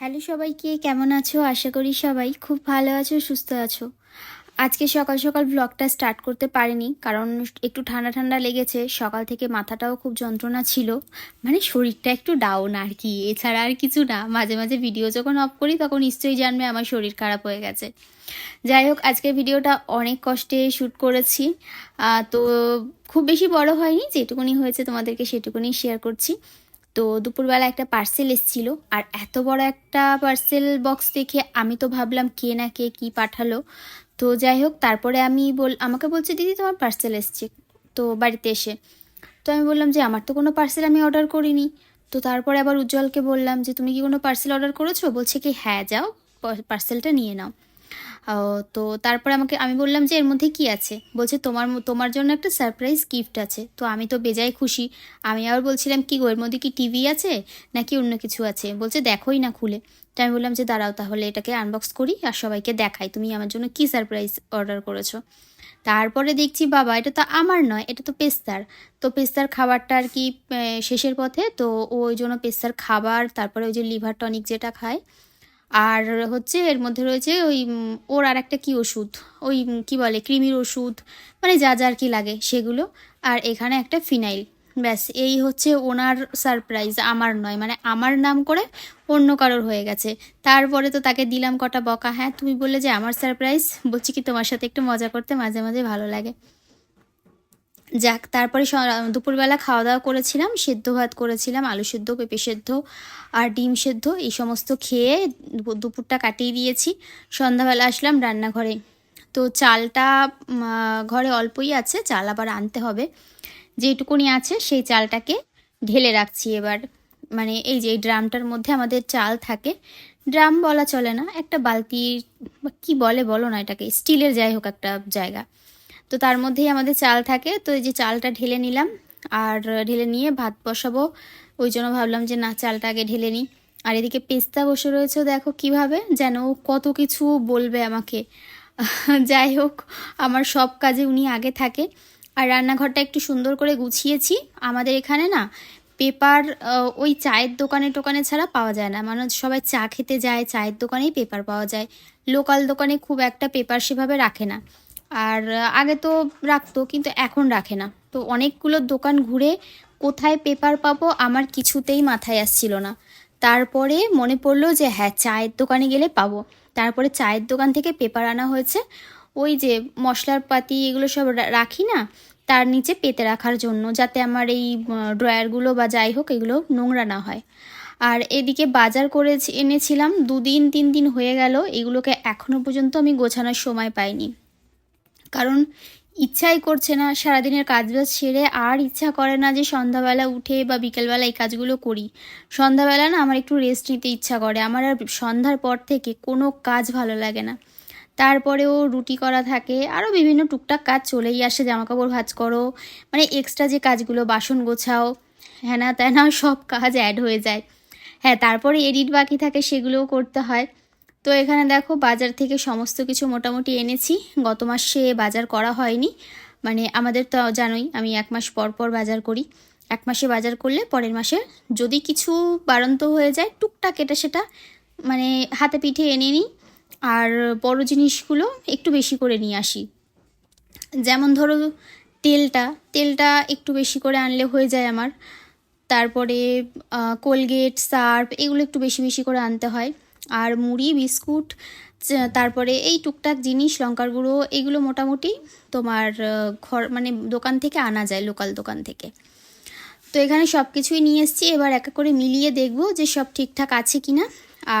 Hello সবাইকে, কেমন আছো? আশা করি সবাই খুব ভালো আছো, সুস্থ আছো। আজকে সকাল সকাল ব্লগটা স্টার্ট করতে পারিনি, কারণ একটু ঠান্ডা ঠান্ডা লেগেছে, সকাল থেকে মাথাটাও খুব যন্ত্রণা ছিল। মানে শরীরটা একটু ডাউন আর কি, এছাড়া আর কিছু না। মাঝে মাঝে ভিডিও যখন অফ করি, তখন নিশ্চয়ই জানবে আমার শরীর খারাপ হয়ে গেছে। যাই হোক আজকের ভিডিওটা অনেক কষ্টে শ্যুট করেছি। তো খুব বেশি বড় হয়নি, যেটুকুনি হয়েছে তোমাদেরকে সেটুকুনি শেয়ার করছি। তো দুপুরবেলা একটা পার্সেল এসেছিল। আর এত বড় একটা পার্সেল বক্স দেখে আমি তো ভাবলাম কে না কে কী পাঠালো। তো যাই হোক, তারপরে আমি বল আমাকে বলছে, দিদি, তোমার পার্সেল এসছে। তো বাড়িতে এসে। তো আমি বললাম যে, আমার তো কোনো পার্সেল আমি অর্ডার করিনি। তো তারপরে আবার উজ্জ্বলকে বললাম যে, তুমি কি কোনো পার্সেল অর্ডার করেছ? বলছে কি হ্যাঁ যাও পার্সেলটা নিয়ে নাও। তো তারপরে আমাকে, আমি বললাম যে এর মধ্যে কি আছে? বলছে, তোমার তোমার জন্য একটা সারপ্রাইজ গিফট আছে। তো আমি তো বেজায় খুশি। আমি আবার বলছিলাম, কি গো, এর মধ্যে কি টিভি আছে নাকি অন্য কিছু আছে? বলছে, দেখোই না খুলে। তো আমি বললাম যে, দাঁড়াও তাহলে এটাকে আনবক্স করি আর সবাইকে দেখাই, তুমি আমার জন্য কি সারপ্রাইজ অর্ডার করেছ? তারপরে দেখছি, বাবা, এটা তো আমার নয়, এটা তো পেস্তার। তো পেস্তার খাবারটা আর কি শেষের পথে, তো ওই জন্য পেস্তার খাবার, তারপরে ওই যে লিভার টনিক যেটা খায় আর হচ্ছে এর মধ্যে রয়েছে ওই ওর আর একটা কী ওষুধ? ওই কি বলে, কৃমির ওষুধ মানে যা যা আর কি লাগে সেগুলো। আর এখানে একটা ফিনাইল। ব্যাস, এই হচ্ছে ওনার সারপ্রাইজ, আমার নয়। মানে আমার নাম করে অন্য কারোর হয়ে গেছে। তারপরে তো তাকে দিলাম কটা বকা। হ্যাঁ তুমি বললে যে আমার সারপ্রাইজ, বলছি কি তোমার সাথে একটু মজা করতে মাঝে মাঝে ভালো লাগে। যাক, তারপরে দুপুরবেলা খাওয়া দাওয়া করেছিলাম সেদ্ধ ভাত করেছিলাম, আলু সেদ্ধ, পেঁপে সেদ্ধ আর ডিম সেদ্ধ, এই সমস্ত খেয়ে দুপুরটা কাটিয়ে দিয়েছি। সন্ধ্যাবেলা আসলাম রান্নাঘরে। তো চালটা ঘরে অল্পই আছে, চাল আবার আনতে হবে। যেটুকুনি আছে, সেই চালটাকে ঢেলে রাখছি এবার। মানে এই যে, এই ড্রামটার মধ্যে আমাদের চাল থাকে, ড্রাম বলা চলে না, একটা বালতি কি বলে বলো না এটাকে, স্টিলের যাই হোক একটা জায়গা। তো তার মধ্যেই আমাদের চাল থাকে। তো এই যে চালটা ঢেলে নিলাম আর ঢেলে নিয়ে ভাত বসাবো। ওই জন্য ভাবলাম যে না, চালটা আগে ঢেলে নিই। আর এদিকে পেস্তা বসে রয়েছে, দেখো কীভাবে যেন কত কিছু বলবে আমাকে। যাই হোক, আমার সব কাজে উনি আগে থাকে। আর রান্নাঘরটা একটু সুন্দর করে গুছিয়েছি। আমাদের এখানে না পেপার ওই চায়ের দোকানে টোকানে ছাড়া পাওয়া যায় না। মানে সবাই চা খেতে যায়, চায়ের দোকানেই পেপার পাওয়া যায়। লোকাল দোকানে খুব একটা পেপার সেভাবে রাখে না। আর আগে তো রাখতো, কিন্তু এখন রাখে না। তো অনেকগুলো দোকান ঘুরে কোথায় পেপার পাবো আমার কিছুতেই মাথায় আসছিল না। তারপরে মনে পড়ল যে হ্যাঁ চায়ের দোকানে গেলে পাবো। তারপরে চায়ের দোকান থেকে পেপার আনা হয়েছে। ওই যে মশলার পাতি এগুলো সব রাখি না, তার নিচে পেতে রাখার জন্য, যাতে আমার এই ড্রয়ারগুলো বা যাই হোক এগুলো নোংরা না হয়। আর এদিকে বাজার করে এনেছিলাম, দুদিন, তিন দিন হয়ে গেল, এগুলোকে এখনও পর্যন্ত আমি গোছানোর সময় পাইনি। কারণ ইচ্ছাই করছে না সারাদিনের কাজবাজ সেরে, আর ইচ্ছা করে না যে সন্ধ্যাবেলা উঠে বা বিকেলবেলা এই কাজগুলো করি। সন্ধ্যাবেলা না আমার একটু রেস্ট নিতে ইচ্ছা করে। আমার আর সন্ধ্যার পর থেকে কোনো কাজ ভালো লাগে না। তারপরেও রুটি করা থাকে, আরও বিভিন্ন টুকটাক কাজ চলেই আসে। জামাকাপড় ভাজ করো মানে এক্সট্রা যে কাজগুলো, বাসন গোছাও হ্যানা ত্যানা সব কাজ অ্যাড হয়ে যায়। হ্যাঁ তারপরে এডিট বাকি থাকে সেগুলোও করতে হয়। তো এখানে দেখো বাজার থেকে সমস্ত কিছু মোটামুটি এনেছি। গত মাসে বাজার করা হয়নি। মানে আমাদের তো জানোই, আমি এক মাস পর পর বাজার করি। এক মাসে বাজার করলে পরের মাসে যদি কিছু বাড়ন্ত হয়ে যায়, টুকটাক এটা সেটা মানে হাতে পিঠে এনে নিই। আর বড় জিনিসগুলো একটু বেশি করে নিয়ে আসি। যেমন ধরো তেলটা তেলটা একটু বেশি করে আনলে হয়ে যায় আমার। তারপরে কোলগেট, সার্ফ এগুলো একটু বেশি বেশি করে আনতে হয়। আর মুড়ি, বিস্কুট তারপরে এই টুকটাক জিনিস, লঙ্কার গুঁড়ো, এগুলো মোটামুটি তোমার ঘর মানে দোকান থেকে আনা যায়, লোকাল দোকান থেকে। তো এখানে সব কিছুই নিয়ে এসেছি। এবার একা করে মিলিয়ে দেখব যে সব ঠিকঠাক আছে কি না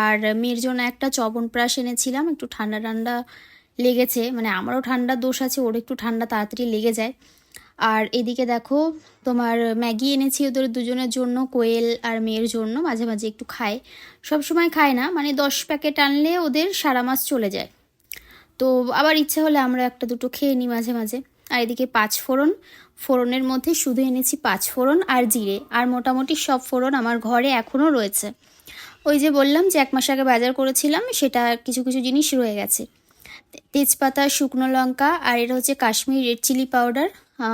আর মেয়ের জন্য একটা চবনপ্রাশ এনেছিলাম। একটু ঠান্ডা ঠান্ডা লেগেছে। মানে আমারও ঠান্ডা দোষ আছে ওর একটু ঠান্ডা তাড়াতাড়ি লেগে যায়। আর এদিকে দেখো, তোমার ম্যাগি এনেছি ওদের দুজনের জন্য, কোয়েল আর মেয়ের জন্য, মাঝে মাঝে একটু খায়। সব সময় খায় না মানে দশ প্যাকেট আনলে ওদের সারা মাস চলে যায়। তো আবার ইচ্ছে হলে আমরা একটা দুটো খেয়ে নিই মাঝে মাঝে। আর এদিকে পাঁচ ফোড়ন, ফোড়নের মধ্যে শুধু এনেছি পাঁচ ফোড়ন আর জিরে। আর মোটামুটি সব ফোড়ন আমার ঘরে এখনও রয়েছে। ওই যে বললাম যে এক মাস আগে বাজার করেছিলাম, সেটা কিছু কিছু জিনিস রয়ে গেছে। তেজপাতা, শুকনো লঙ্কা আর এটা হচ্ছে কাশ্মীর রেড চিলি পাউডার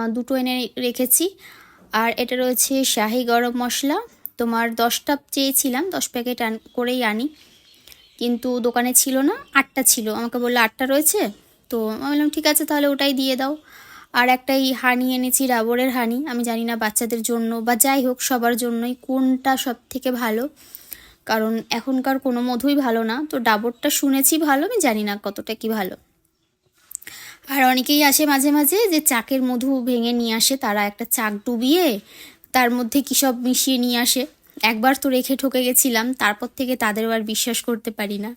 দুটো এনে রেখেছি। আর এটা রয়েছে শাহি গরম মশলা। তোমার দশটা চেয়েছিলাম, দশ প্যাকেট করেই আনি। কিন্তু দোকানে ছিল না, আটটা ছিল। আমাকে বলল, আটটা রয়েছে? তো আমি বললাম, ঠিক আছে, তাহলে ওটাই দিয়ে দাও। আর একটা এই হানি এনেছি রাবরের হানি আমি জানি না বাচ্চাদের জন্য, বা যাই হোক, সবার জন্যই কোনটা সব থেকে ভালো। কারণ এখনকার কোনো মধুই ভালো না। তো ডাবরটা শুনেছি ভালো, আমি জানি না কতটা কি ভালো। আর অনেকেই আসে মাঝে মাঝে যে চাকের মধু ভেঙে নিয়ে আসে, তারা একটা চাক ডুবিয়ে তার মধ্যে কী সব মিশিয়ে নিয়ে আসে। একবার তো রেখে ঠকে গেছিলাম, তারপর থেকে তাদেরও আর বিশ্বাস করতে পারি না।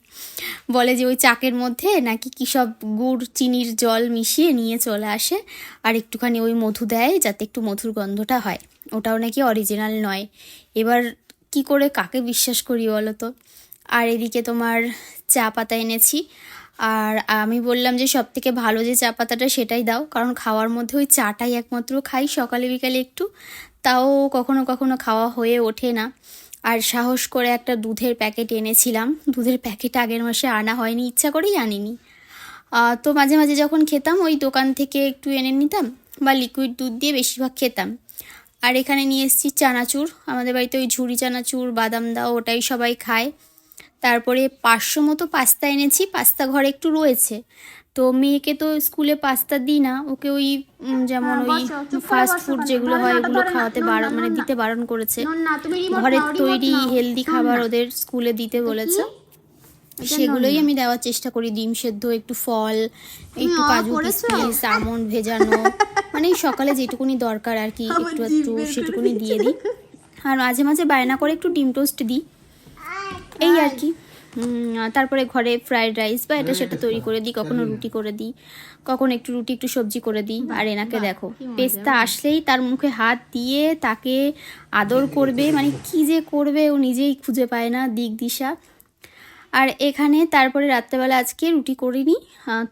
বলে যে ওই চাকের মধ্যে নাকি কী সব গুড়, চিনির জল মিশিয়ে নিয়ে চলে আসে আর একটুখানি ওই মধু দেয় যাতে একটু মধুর গন্ধটা হয়। ওটাও নাকি অরিজিনাল নয়। এবার কি করে কাকে বিশ্বাস করি বলো তো? আর এদিকে তোমার চা পাতা এনেছি। আর আমি বললাম যে সব থেকে ভালো যে চা পাতাটা সেটাই দাও, কারণ খাওয়ার মধ্যে ওই চাটাই একমাত্র খাই, সকালে বিকালে একটু। তাও কখনো কখনো খাওয়া হয়ে ওঠে না। আর সাহস করে একটা দুধের প্যাকেট এনেছিলাম। দুধের প্যাকেট আগের মাসে আনা হয়নি, ইচ্ছা করেই আনিনি। তো মাঝে মাঝে যখন খেতাম, ওই দোকান থেকে একটু এনে নিতাম বা লিকুইড দুধ দিয়ে বেশিরভাগ খেতাম। আর এখানে নিয়ে এসেছি চানাচুর। আমাদের বাড়িতে ওই ঝুড়ি চানাচুর, বাদাম দাও, ওটাই সবাই খায়। তারপরে পাঁচশো মতো পাস্তা এনেছি পাস্তা ঘরে একটু রয়েছে। তো মেয়েকে তো স্কুলে পাস্তা দিই না ওকে ওই যেমন ওই ফাস্ট ফুড যেগুলো হয় ওগুলো খাওয়াতে বারণ মানে দিতে বারণ করেছে। ঘরের তৈরি হেলদি খাবার ওদের স্কুলে দিতে বলেছে। সেগুলোই আমি দেওয়ার চেষ্টা করি ডিম সেদ্ধ একটু ফল একটু কাজু কিশমিশ আমন্ড ভেজানো মানে সকালে যেটুকুনি দরকার আর কি একটু একটু সেটুকুনি দিয়ে দিই। আর মাঝে মাঝে বায়না করে একটু ডিম টোস্ট দিই। এই আর কি। তারপরে ঘরে ফ্রাইড রাইস বা এটা সেটা তৈরি করে দিই কখনো রুটি করে দিই কখনো একটু রুটি একটু সবজি করে দিই। আর এনাকে দেখো পেস্তা আসলেই তার মুখে হাত দিয়ে তাকে আদর করবে মানে কি যে করবে ও নিজেই খুঁজে পায় না দিক দিশা। আর এখানে তারপরে রাত্রেবেলা আজকে রুটি করিনি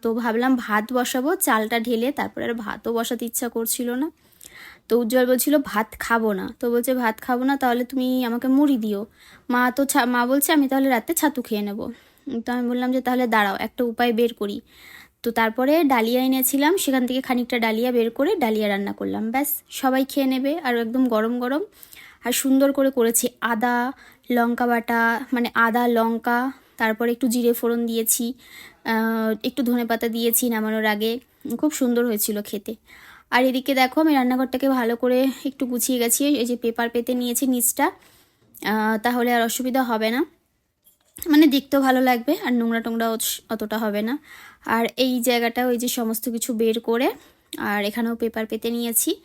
তো ভাবলাম ভাত বসাবো চালটা ঢেলে তারপরে আর ভাতও বসাতে ইচ্ছা করছিল না। তো উজ্জ্বল বলছিল, ভাত খাব না। তো বলছে, ভাত খাব না, তাহলে তুমি আমাকে মুড়ি দিও। মা তো মা বলছে, আমি তাহলে রাতে ছাতু খেয়ে নেব। তো আমি বললাম যে, তাহলে দাঁড়াও, একটা উপায় বের করি। তো তারপরে ডালিয়া এনেছিলাম, সেখান থেকে খানিকটা ডালিয়া বের করে ডালিয়া রান্না করলাম। ব্যাস, সবাই খেয়ে নেবে, আর একদম গরম গরম। আর সুন্দর করে করেছি আদা, লঙ্কা বাটা মানে আদা, লঙ্কা, তারপরে একটু জিরে ফোড়ন দিয়েছি একটু ধনেপাতা দিয়েছি নামানোর আগে। খুব সুন্দর হয়েছিল খেতে। আর এদিকে দেখো আমি রান্নাঘরটাকে ভালো করে একটু গুছিয়ে গেছি। এই যে পেপার পেতে নিয়েছি নিচটা। তাহলে আর অসুবিধা হবে না। মানে দেখতেও ভালো লাগবে আর নোংরা টোংরা অত- অতটা হবে না। আর এই জায়গাটা ওই যে সমস্ত কিছু বের করে আর এখানেও পেপার পেতে নিয়েছি।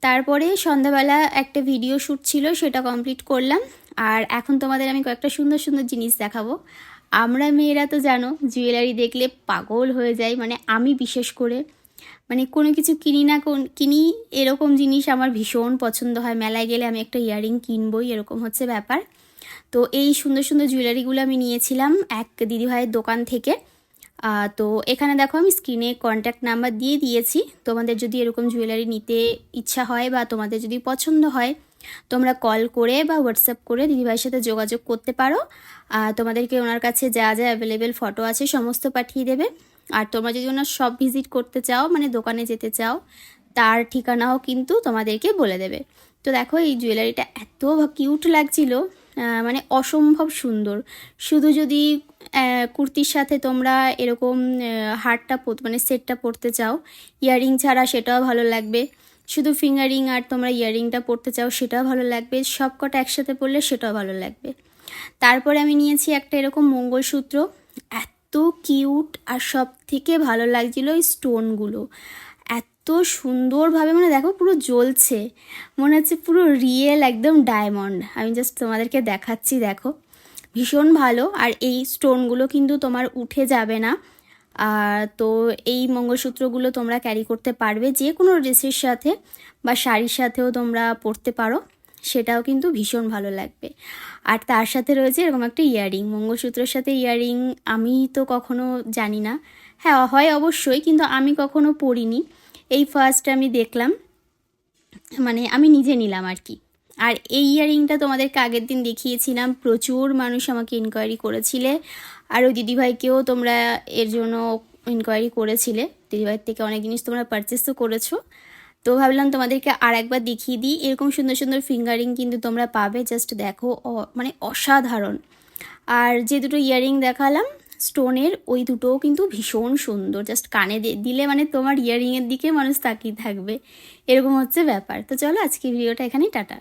তারপরে সন্ধ্যাবেলা একটা ভিডিও শ্যুট ছিল, সেটা কমপ্লিট করলাম। আর এখন তোমাদের আমি কয়েকটা সুন্দর সুন্দর জিনিস দেখাবো। আমরা মেয়েরা তো জানো, জুয়েলারি দেখলে পাগল হয়ে যাই। মানে আমি বিশেষ করে মানে কোনো কিছু কিনি না, কোন- কিনি এরকম জিনিস আমার ভীষণ পছন্দ হয়। মেলায় গেলে আমি একটা ইয়াররিং কিনবই, এরকম হচ্ছে ব্যাপার। তো এই সুন্দর সুন্দর জুয়েলারিগুলো আমি নিয়েছিলাম এক দিদিভাইয়ের দোকান থেকে। তো এখানে দেখো আমি স্ক্রিনে কন্ট্যাক্ট নাম্বার দিয়ে দিয়েছি। তোমাদের যদি এরকম জুয়েলারি নিতে ইচ্ছা হয় বা তোমাদের যদি পছন্দ হয়, তোমরা কল করে বা হোয়াটসঅ্যাপ করে দিদিভাইয়ের সাথে যোগাযোগ করতে পারো। তোমাদেরকে ওনার কাছে যা যা অ্যাভেলেবেল ফটো আছে সমস্ত পাঠিয়ে দেবে। আর তোমরা যদি ওনার সব ভিজিট করতে চাও মানে দোকানে যেতে চাও, তার ঠিকানাও কিন্তু তোমাদেরকে বলে দেবে। তো দেখো, এই জুয়েলারিটা এত কিউট লাগছিল মানে অসম্ভব সুন্দর। শুধু যদি কুর্তির সাথে তোমরা এরকম হারটা মানে সেটটা পরতে চাও ইয়াররিং ছাড়া সেটাও ভালো লাগবে। শুধু ফিঙ্গারিং আর তোমরা ইয়াররিংটা পরতে চাও, সেটাও ভালো লাগবে। সব কটা একসাথে পরলে সেটাও ভালো লাগবে। তারপরে আমি নিয়েছি একটা এরকম মঙ্গলসূত্র। এত কিউট আর সব থেকে ভালো লাগছিল ওই স্টোনগুলো। এত সুন্দরভাবে মানে দেখো পুরো জ্বলছে। মনে হচ্ছে পুরো রিয়েল একদম ডায়মন্ড। আমি জাস্ট তোমাদেরকে দেখাচ্ছি, দেখো। ভীষণ ভালো। আর এই স্টোনগুলো কিন্তু তোমার উঠে যাবে না। আর তো এই মঙ্গলসূত্রগুলো তোমরা ক্যারি করতে পারবে যে কোনো ড্রেসের সাথে বা শাড়ির সাথেও তোমরা পরতে পারো। সেটাও কিন্তু ভীষণ ভালো লাগবে। আর তার সাথে রয়েছে এরকম একটা ইয়াররিং মঙ্গলসূত্রের সাথে ইয়াররিং আমি তো কখনো জানি না। হ্যাঁ হয় অবশ্যই, কিন্তু আমি কখনো পড়িনি। এই ফার্স্ট আমি দেখলাম মানে আমি নিজে নিলাম আর কি। আর এই ইয়াররিংটা তোমাদেরকে আগের দিন দেখিয়েছিলাম, প্রচুর মানুষ আমাকে ইনকোয়ারি করেছিলে। আর ওই দিদিভাইকেও তোমরা এর জন্য ইনকোয়ারি করেছিলে। দিদিভাইয়ের থেকে অনেক জিনিস তোমরা পারচেসও করেছ। তো ভাবলাম তোমাদেরকে আর একবার দেখিয়ে দিই। এরকম সুন্দর সুন্দর ফিঙ্গারিং কিন্তু তোমরা পাবে। জাস্ট দেখো মানে অসাধারণ। আর যে দুটো ইয়াররিং দেখালাম, স্টোনের, ওই দুটোও কিন্তু ভীষণ সুন্দর। জাস্ট কানে দিলে মানে তোমার ইয়াররিংয়ের দিকে মানুষ তাকিয়ে থাকবে। এরকম হচ্ছে ব্যাপার। তো চলো আজকে ভিডিওটা এখানেই, টাটা।